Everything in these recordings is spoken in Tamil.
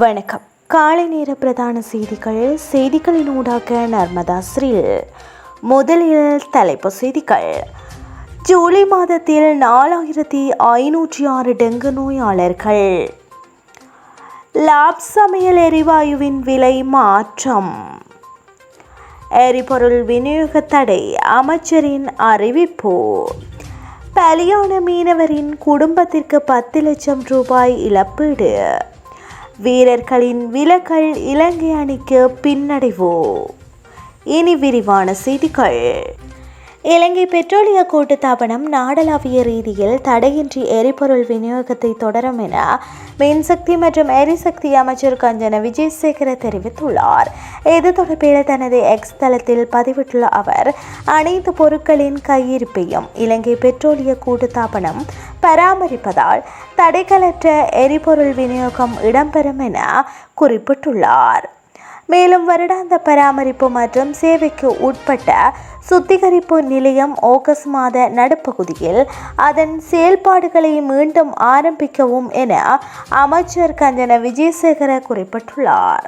வணக்கம். காலை நேர பிரதான செய்திகள் செய்திகளின் ஊடாக நர்மதா ஸ்ரீல். முதலில் தலைப்பு செய்திகள். ஜூலை மாதத்தில் நாலாயிரத்தி ஐநூற்றி ஆறு டெங்கு நோயாளர்கள். லாப் சமையல் எரிவாயுவின் விலை மாற்றம். எரிபொருள் விநியோக தடை அமைச்சரின் அறிவிப்பு. பலியான மீனவரின் குடும்பத்திற்கு பத்து லட்சம் ரூபாய் இழப்பீடு. வீரர்களின் விலகல் இலங்கை அணிக்கு பின்னடைவோ இனி விரிவான செய்திகள். இலங்கை பெட்ரோலிய கூட்டுத்தாபனம் நாடளாவிய ரீதியில் தடையின்றி எரிபொருள் விநியோகத்தை தொடரும் என மின்சக்தி மற்றும் எரிசக்தி அமைச்சர் கஞ்சன விஜயசேகர தெரிவித்துள்ளார். இது தொடர்பில் தனது எக்ஸ் தளத்தில் பதிவிட்டுள்ள அவர் அனைத்து பொருட்களின் கையிருப்பையும் இலங்கை பெட்ரோலிய கூட்டுத்தாபனம் பராமரிப்பதால் தடைகளற்ற எரிபொருள் விநியோகம் இடம்பெறும் என குறிப்பிட்டுள்ளார். மேலும் வருடாந்த பராமரிப்பு மற்றும் சேவைக்கு உட்பட்ட சுத்திகரிப்பு நிலையம் ஆகஸ்ட் மாத நடுப்பகுதியில் அதன் செயல்பாடுகளை மீண்டும் ஆரம்பிக்கவும் என அமைச்சர் கஞ்சன விஜயசேகர குறிப்பிட்டுள்ளார்.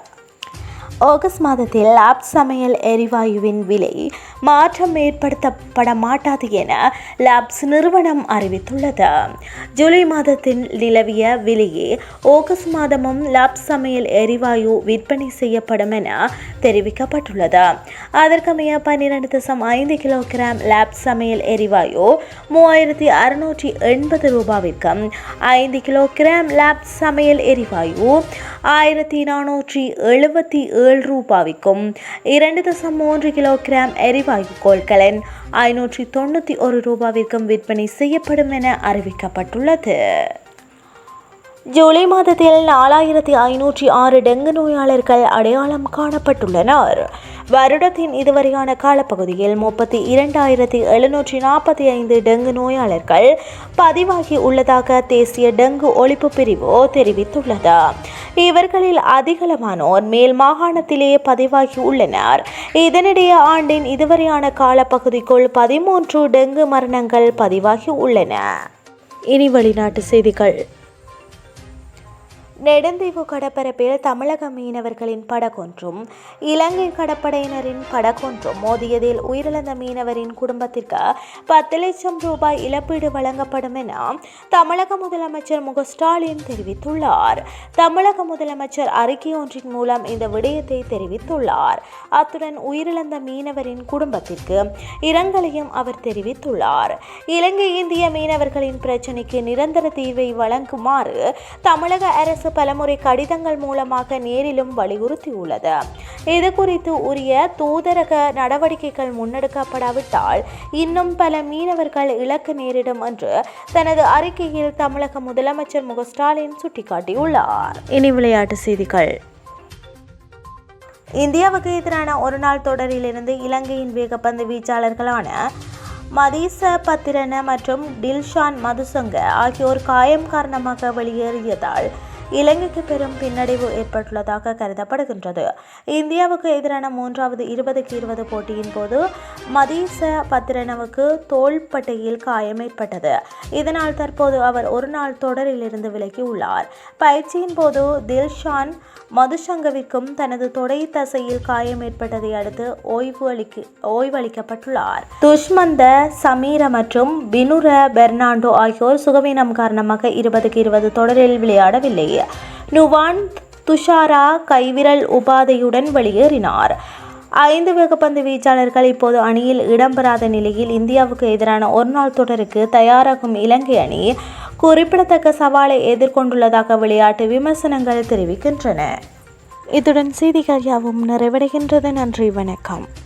ஆகஸ்ட் மாதத்தில் லாப் சமையல் எரிவாயுவின் விலை மாற்றம் ஏற்படுத்தப்பட மாட்டாது என லேப்ஸ் நிறுவனம் அறிவித்துள்ளது. ஜூலை மாதத்தில் நிலவிய விலையே ஆகஸ்ட் மாதமும் லேப் சமையல் எரிவாயு விற்பனை செய்யப்படும் என தெரிவிக்கப்பட்டுள்ளது. அதற்கமைய பன்னிரண்டு தசம் ஐந்து கிலோகிராம் லேப் சமையல் எரிவாயு மூவாயிரத்தி அறுநூற்றி எண்பது ரூபாவிற்கும் ஐந்து கிலோகிராம் லேப் சமையல் எரிவாயு ஆயிரத்தி நானூற்றி எழுபத்தி ஏழு ரூபாய்க்கும் இரண்டு தசம் மூன்று கிலோகிராம் எரிவாயு கோள்களின் ஐநூற்றி தொண்ணூற்றி ஒரு ரூபாவிற்கும் விற்பனை செய்யப்படும் என அறிவிக்கப்பட்டுள்ளது. ஜூலை மாதத்தில் நாலாயிரத்தி ஐநூற்றி ஆறு டெங்கு நோயாளர்கள் அடையாளம் காணப்பட்டுள்ளனர். வருடத்தின் இதுவரையான காலப்பகுதியில் முப்பத்தி இரண்டாயிரத்தி எழுநூற்றி நாற்பத்தி ஐந்து டெங்கு நோயாளர்கள் பதிவாகி உள்ளதாக தேசிய டெங்கு ஒழிப்பு பிரிவு தெரிவித்துள்ளது. இவர்களில் அதிகளமானோர் மேல் மாகாணத்திலேயே பதிவாகி உள்ளனர். இதனிடையே ஆண்டின் இதுவரையான காலப்பகுதிக்குள் பதிமூன்று டெங்கு மரணங்கள் பதிவாகி உள்ளன. இனி வெளிநாட்டு செய்திகள். நெடுந்தீவு கடற்பரப்பில் தமிழக மீனவர்களின் படகொன்றும் இலங்கை கடற்படையினரின் படகொன்றும் மோதியதில் உயிரிழந்த மீனவரின் குடும்பத்திற்கு பத்து லட்சம் ரூபாய் இழப்பீடு வழங்கப்படும் என தமிழக முதலமைச்சர் மு ஸ்டாலின் தெரிவித்துள்ளார். தமிழக முதலமைச்சர் அறிக்கை ஒன்றின் மூலம் இந்த விடயத்தை தெரிவித்துள்ளார். அத்துடன் உயிரிழந்த மீனவரின் குடும்பத்திற்கு இரங்கலையும் அவர் தெரிவித்துள்ளார். இலங்கை இந்திய மீனவர்களின் பிரச்சினைக்கு நிரந்தர தீர்வை வழங்குமாறு தமிழக அரசு பலமுறை கடிதங்கள் மூலமாக நேரிலும் வலியுறுத்தியுள்ளது. இது குறித்து உரிய தூதரக நடவடிக்கைகள் முன்னெடுக்கப்படாவிட்டால் இன்னும் பல மீனவர்கள் இழக்க நேரிடும் என்று தனது அறிக்கையில் தமிழக முதலமைச்சர் மு ஸ்டாலின் சுட்டிக்காட்டியுள்ளார். இனி விளையாட்டு செய்திகள். இந்தியாவுக்கு எதிரான ஒருநாள் தொடரிலிருந்து இலங்கையின் வேகப்பந்து வீச்சாளர்களான மதீச பத்திரன மற்றும் டில்ஷான் மதுசங்க ஆகியோர் காயம் காரணமாக வெளியேறியதால் இலங்கைக்கு பெரும் பின்னடைவு ஏற்பட்டுள்ளதாக கருதப்படுகின்றது. இந்தியாவுக்கு எதிரான மூன்றாவது இருபதுக்கு இருபது போட்டியின் போது மதீச பத்திரனவுக்கு தோள்பட்டையில் காயம் ஏற்பட்டது. இதனால் தற்போது அவர் ஒரு நாள் தொடரில் இருந்து விலகி உள்ளார். பயிற்சியின் போது தில்ஷான் மதுசங்கவிற்கும் தனது தொடை தசையில் காயம் ஏற்பட்டதை அடுத்து ஓய்வு அளிக்க ஓய்வளிக்கப்பட்டுள்ளார். துஷ்மந்த சமீர மற்றும் பினுர பெர்னாண்டோ ஆகியோர் சுகவீனம் காரணமாக இருபதுக்கு இருபது தொடரில் விளையாடவில்லை. நுவான் துஷாரா கைவிரல் உபாதையுடன் வெளியேறினார். ஐந்து வேகப்பந்து வீச்சாளர்கள் இப்போது அணியில் இடம்பெறாத நிலையில் இந்தியாவுக்கு எதிரான ஒருநாள் தொடருக்கு தயாராகும் இலங்கை அணி குறிப்பிடத்தக்க சவாலை எதிர்கொண்டுள்ளதாக விளையாட்டு விமர்சனங்கள் தெரிவிக்கின்றன. இத்துடன் செய்திகள் யாவும் நிறைவடைகின்றது நன்றி வணக்கம்.